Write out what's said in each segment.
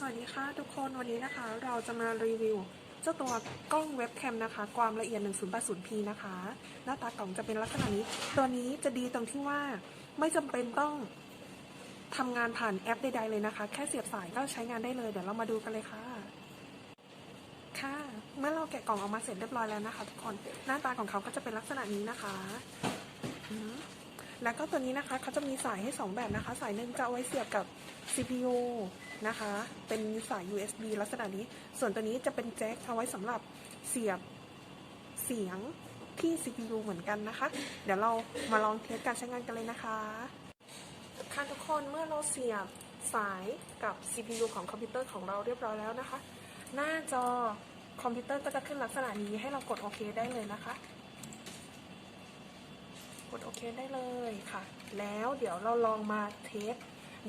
สวัสดีค่ะทุกคนวันนี้นะคะ เราจะมารีวิว เจ้าตัวกล้องเว็บแคมนะคะ ความละเอียด 1080p นะคะ หน้าตากล่องจะเป็นลักษณะนี้ ตัวนี้จะดีตรงที่ว่าไม่จำเป็นต้องทำงานผ่านแอปใดๆเลยนะคะ แค่เสียบสายก็ใช้งานได้เลยเดี๋ยวเรามาดูกันเลยค่ะ ค่ะ เมื่อเราแกะกล่องออกมาเสร็จเรียบร้อยแล้วนะคะ ทุกคนหน้าตาของเขาก็จะเป็นลักษณะนี้นะคะ แล้วก็ตัวนี้นะคะเขาจะมีสายให้ 2 แบบนะคะ สายหนึ่งจะเอาไว้เสียบกับ CPU นะคะ เป็นสาย USB ลักษณะนี้ ส่วนตัวนี้จะเป็นแจ็คเอาไว้สำหรับเสียบเสียงที่ CPU เหมือนกันนะคะ เดี๋ยวเรามาลองเทสการใช้งานกันเลยนะคะค่ะทุกคนเมื่อเราเสียบสายกับ CPU ของคอมพิวเตอร์ของเราเรียบร้อยแล้วนะคะ หน้าจอคอมพิวเตอร์ก็จะขึ้นลักษณะนี้ให้เรากดโอเคได้เลยนะคะ เคได้เลยค่ะ แล้วเดี๋ยวเราลองมาเทส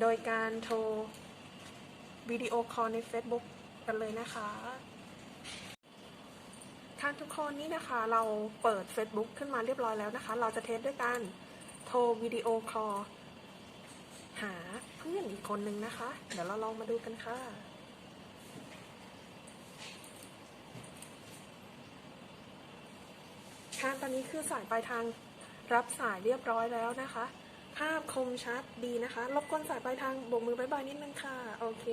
โดยการโทรวิดีโอคอลใน Facebook กันเลยนะคะท่านทุกคนนี่นะคะ เราเปิด Facebook ขึ้นมาเรียบร้อยแล้วนะคะ เราจะเทสด้วยการโทรวิดีโอคอลหาเพื่อนอีกคนนึงนะคะ เดี๋ยวเราลองมาดูกันค่ะค่ะตอนนี้คือสายปลายทาง รับสายเรียบร้อยแล้วนะคะ ภาพคมชัดดีนะคะ รบกวนสายปลายทางโบกมือบายบายนิดนึงค่ะ โอเค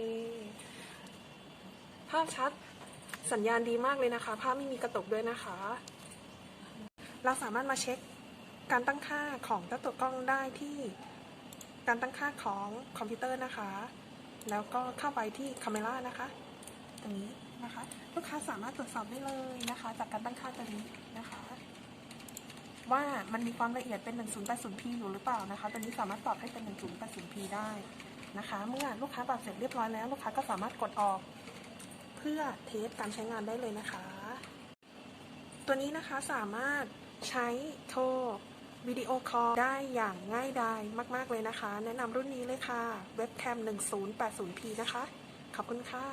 ภาพชัด สัญญาณดีมากเลยนะคะ ภาพไม่มีกระตุกด้วยนะคะ เราสามารถมาเช็คการตั้งค่าของเจ้าตัวกล้องได้ที่การตั้งค่าของคอมพิวเตอร์นะคะ แล้วก็เข้าไปที่คาเมล่านะคะ ตรงนี้นะคะ ลูกค้าสามารถตรวจสอบได้เลยนะคะ จากการตั้งค่าตัวนี้นะคะ ว่ามันมีความละเอียดเป็น 1080p อยู่หรือเปล่านะคะตัวนี้สามารถปรับให้เป็น 1080p ได้นะคะ เมื่อลูกค้าปรับเสร็จเรียบร้อยแล้ว ลูกค้าก็สามารถกดออก เพื่อเทสการใช้งานได้เลยนะคะ ตัวนี้นะคะสามารถใช้โทรวิดีโอคอลได้อย่างง่ายดายมาก ๆ เลยนะคะ แนะนำรุ่นนี้เลยค่ะ เว็บแคม 1080p นะคะ ขอบคุณค่ะ